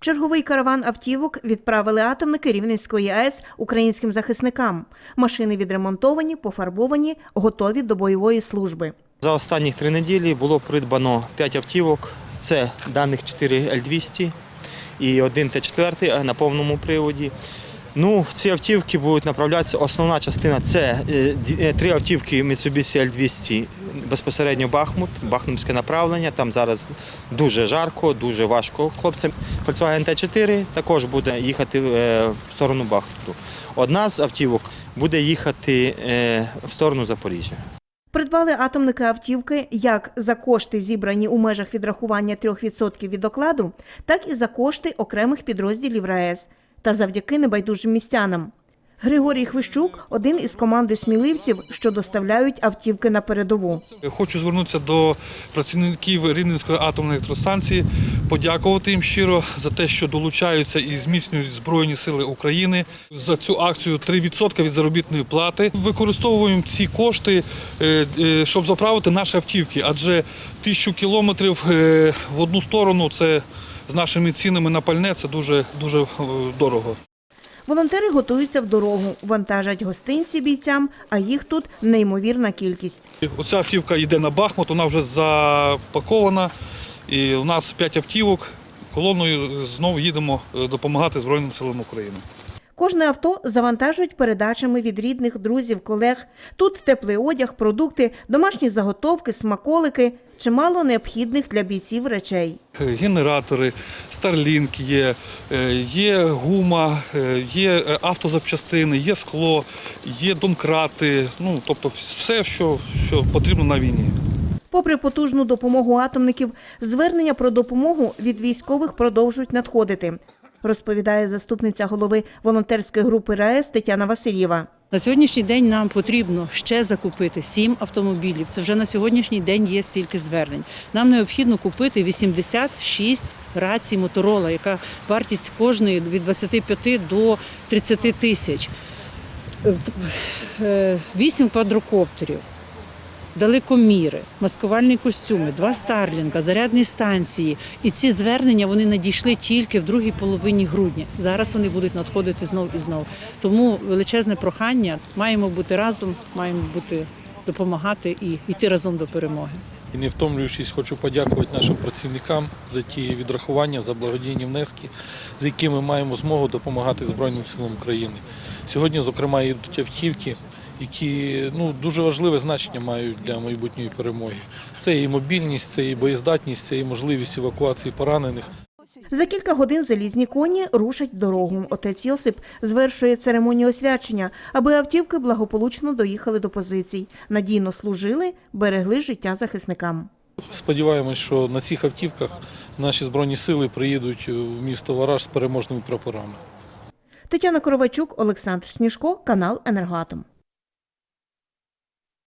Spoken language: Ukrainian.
Черговий караван автівок відправили атомники Рівненської АЕС українським захисникам. Машини відремонтовані, пофарбовані, готові до бойової служби. За останні три неділі було придбано 5 автівок. Це даних 4 Л-200 і один Т-4 на повному приводі. Ну, ці автівки будуть направлятися. Основна частина це е, е, три автівки Mitsubishi L200 безпосередньо Бахмут, Бахмутське направлення. Там зараз дуже жарко, дуже важко хлопцям. Volkswagen Т4 також буде їхати е, в сторону Бахмуту. Одна з автівок буде їхати е, в сторону Запоріжжя. Придбали атомники автівки як за кошти, зібрані у межах відрахування 3% від окладу, так і за кошти окремих підрозділів РаЕС та завдяки небайдужим містянам. Григорій Хвищук один із команди сміливців, що доставляють автівки на передову. Хочу звернутися до працівників Рівненської атомної електростанції, подякувати їм щиро за те, що долучаються і зміцнюють Збройні Сили України. За цю акцію 3% від заробітної плати. Використовуємо ці кошти, е, е, щоб заправити наші автівки, адже тисячу кілометрів е, в одну сторону це з нашими цінами на пальне це дуже дуже дорого. Волонтери готуються в дорогу, вантажать гостинці бійцям, а їх тут неймовірна кількість. Оця автівка йде на Бахмут, вона вже запакована. І у нас п'ять автівок. Колоною знову їдемо е, допомагати Збройним силам України. Кожне авто завантажують передачами від рідних, друзів, колег. Тут теплий одяг, продукти, домашні заготовки, смаколики, чимало необхідних для бійців речей. Генератори, Starlink є, е, є гума, е, є е, автозапчастини, є скло, є донкрати. Ну тобто все, що, що потрібно на війні. Попри потужну допомогу атомників, звернення про допомогу від військових продовжують надходити, розповідає заступниця голови волонтерської групи РаЕС Тетяна Васильєва. На сьогоднішній день нам потрібно ще закупити сім автомобілів. Це вже на сьогоднішній день є стільки звернень. Нам необхідно купити 86 рацій Моторола, яка вартість кожної від 25 до 30 тисяч. Е, Вісім квадрокоптерів. Далекоміри, маскувальні костюми, два старлінга, зарядні станції. І ці звернення вони надійшли тільки в другій половині грудня. Зараз вони будуть надходити знов і знов. Тому величезне прохання маємо бути разом, маємо бути допомагати і йти разом до перемоги. І не втомлюючись, хочу подякувати нашим працівникам за ті відрахування, за благодійні внески, з якими маємо змогу допомагати Збройним силам України. Сьогодні, зокрема, йдуть автівки, які ну, дуже важливе значення мають для майбутньої перемоги. Це і мобільність, це і боєздатність, це і можливість евакуації поранених. За кілька годин залізні коні рушать дорогу. Отець Йосип звершує церемонію освячення, аби автівки благополучно доїхали до позицій, надійно служили, берегли життя захисникам. Сподіваємось, що на цих автівках наші збройні сили приїдуть в місто Вараж з переможними прапорами. Тетяна Коровачук, Олександр Сніжко, канал Енергоатом.